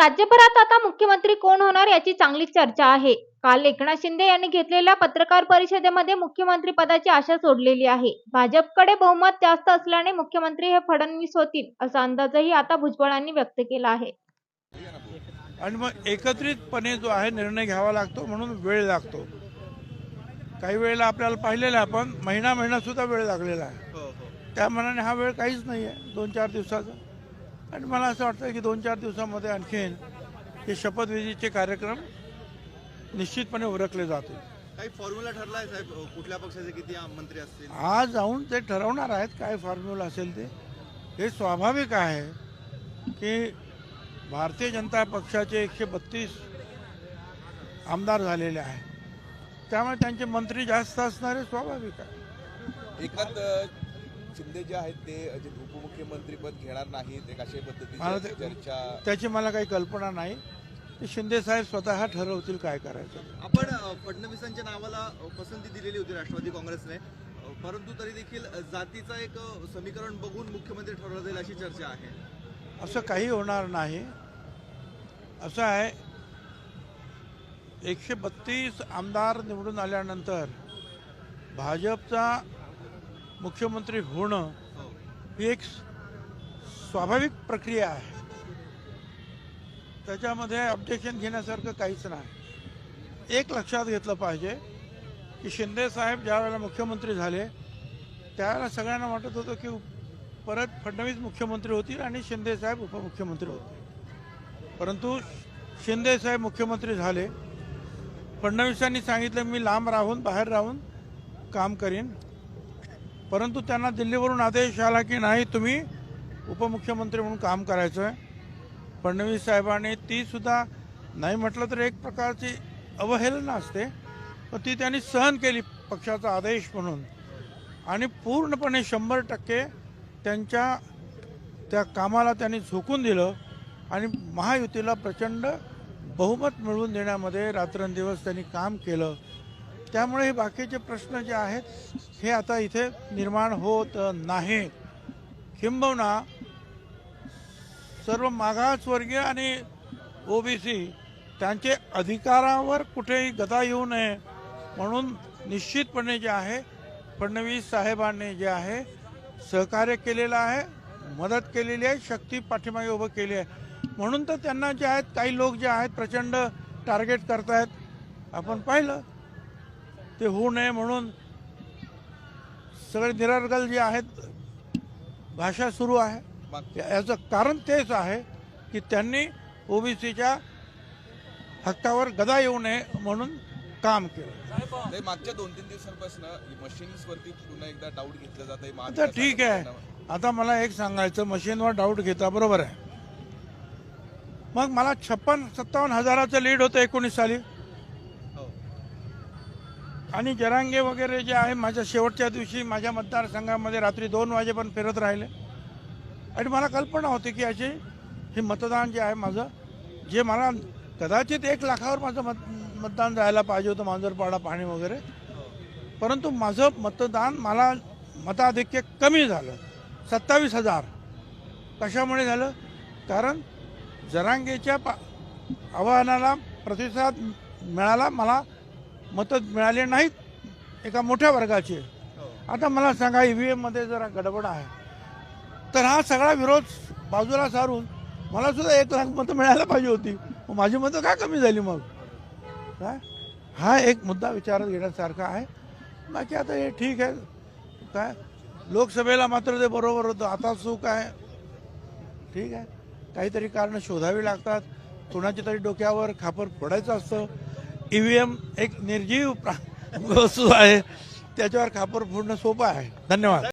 राज्यभरात आता मुख्यमंत्री कोण होणार याची चांगली चर्चा आहे. काल एकनाथ शिंदे यांनी घेतलेल्या पत्रकार परिषदेमध्ये मुख्यमंत्री पदाची आशा सोडलेली आहे. भाजपकडे बहुमत जास्त असल्याने मुख्यमंत्री हे फडणवीस होतील असा अंदाजही आता भुजबळांनी व्यक्त केला आहे. आणि मग एकत्रितपणे जो आहे निर्णय घ्यावा लागतो म्हणून वेळ लागतो. काही वेळेला आपल्याला पाहिलेलं आहे आपण महिना महिना सुद्धा वेळ लागलेला आहे. त्या मनाने हा वेळ काहीच नाही आहे दोन चार दिवसाचा. आणि मला असं वाटतं की दोन चार दिवसामध्ये आणखीन हे शपथविधीचे कार्यक्रम निश्चितपणे उरकले जातील. काही फॉर्म्युला ठरला आहे साहेब? अ, कुठल्या पक्षाचे किती आम- मंत्री असतील? आज जाऊन ते ठरवणार आहेत काय फॉर्म्युला असेल ते. हे स्वाभाविक आहे की भारतीय जनता पक्षाचे एकशे बत्तीस आमदार झालेले आहेत. त्यामुळे त्यांचे मंत्री जास्त असणारे स्वाभाविक आहे. एकात अ, शिंदे जे आहेत ते जे उपमुख्यमंत्रीपद घेणार नाहीत एक अशा मला पद्धतीची ते- चर्चा. त्याची मला काही कल्पना नाही. ते शिंदे साहेब स्वतः ठरवतील काय करायचं. आपण फडणवीसांच्या नावाला पसंती दिलेली होती राष्ट्रवादी काँग्रेसने. परंतु तरी देखील जातीचा एक समीकरण बघून मुख्यमंत्री ठरवलं जाईल अशी चर्चा आहे. असं काही होणार नाही. असं आहे एकशे बत्तीस आमदार निवडून आल्यानंतर भाजपचा मुख्यमंत्री होणं ही एक स्वाभाविक प्रक्रिया आहे. त्याच्यामध्ये ऑब्जेक्शन घेण्यासारखं काहीच नाही. एक लक्षात घेतलं पाहिजे की शिंदे साहेब ज्यावेळेला मुख्यमंत्री झाले त्यावेळेला सगळ्यांना वाटत होतं की परत फडणवीस मुख्यमंत्री होतील आणि शिंदे साहेब उपमुख्यमंत्री होतील. परंतु शिंदे साहेब मुख्यमंत्री झाले. फडणवीसांनी सांगितलं मी लांब राहून बाहेर राहून काम करीन. परंतु त्यांना दिल्लीवरून आदेश आला की नाही तुम्ही उपमुख्यमंत्री म्हणून काम करायचं आहे फडणवीस साहेबांनी तीसुद्धा नाही म्हटलं तर एक प्रकारची अवहेलना असते. पण ती त्यांनी सहन केली पक्षाचा आदेश म्हणून. आणि पूर्णपणे शंभर टक्के त्यांच्या त्या कामाला त्यांनी झोकून दिलं आणि महायुतीला प्रचंड बहुमत मिळवून देण्यामध्ये रात्रंदिवस त्यांनी काम केलं. त्यामुळे हे बाकीचे प्रश्न जे आहेत हे आता इथे निर्माण होत नाही किंबहुना सर्व मागासवर्गीय आणि ओबीसी त्यांचे अधिकारावर कुठेही गदा येऊ नये म्हणून निश्चितपणे जे आहे फडणवीस साहेबांनी जे आहे सहकार्य केलेलं आहे मदत केलेली आहे शक्ती पाठीमागे उभं केली आहे. म्हणून तर त्यांना जे आहेत काही लोक जे आहेत प्रचंड टार्गेट करतायत. आपण पाहिलं ते होऊ नये म्हणून सगळे निरर्गल जे आहेत भाषा सुरू आहे. याचं कारण तेच आहे की त्यांनी ओबीसीच्या हक्कावर गदा येऊ नये म्हणून काम केलं. मागच्या दोन तीन दिवसांपासून मशीन्स वरती पुन्हा एकदा डाऊट घेतलं जात आहे आता ठीक आहे. आता मला एक सांगायचं मशीनवर डाऊट घेता बरोबर आहे. मग मला छप्पन सत्तावन्न हजाराचं लीड होतं एकोणीस साली. आणि जरांगे वगैरे जे आहे माझ्या शेवटच्या दिवशी माझ्या मतदारसंघामध्ये रात्री दोन वाजेपर्यंत फिरत राहिले. आणि मला कल्पना होती की असे हे मतदान जे आहे माझं जे मला कदाचित एक लाखावर माझं मत मतदान जायला पाहिजे होतं मांजरपाडा पाणी वगैरे. परंतु माझं मतदान मला मताधिक्य कमी झालं. सत्तावीस हजार. कशामुळे झालं? कारण जरांगेच्या पा आवाहनाला प्रतिसाद मिळाला मला मतं मिळाले नाहीत एका मोठ्या वर्गाचे. आता मला सांगा ई व्ही एममध्ये जरा गडबड आहे. तर हा सगळा विरोध बाजूला सारून मला सुद्धा एक लाख मतं मिळायला पाहिजे होती. माझी मतं का कमी झाली मग? काय? हा एक मुद्दा विचारात घेण्यासारखा आहे. बाकी आता हे ठीक आहे. काय? लोकसभेला मात्र ते बरोबर होतं. आता सुख आहे. ठीक आहे. काहीतरी कारणं शोधावी लागतात. कोणाच्या तरी डोक्यावर खापर फोडायचं असतं. ई व्ही एम एक निर्जीव वस्तू आहे. त्याच्यावर खापर फोडणं सोपं आहे. धन्यवाद.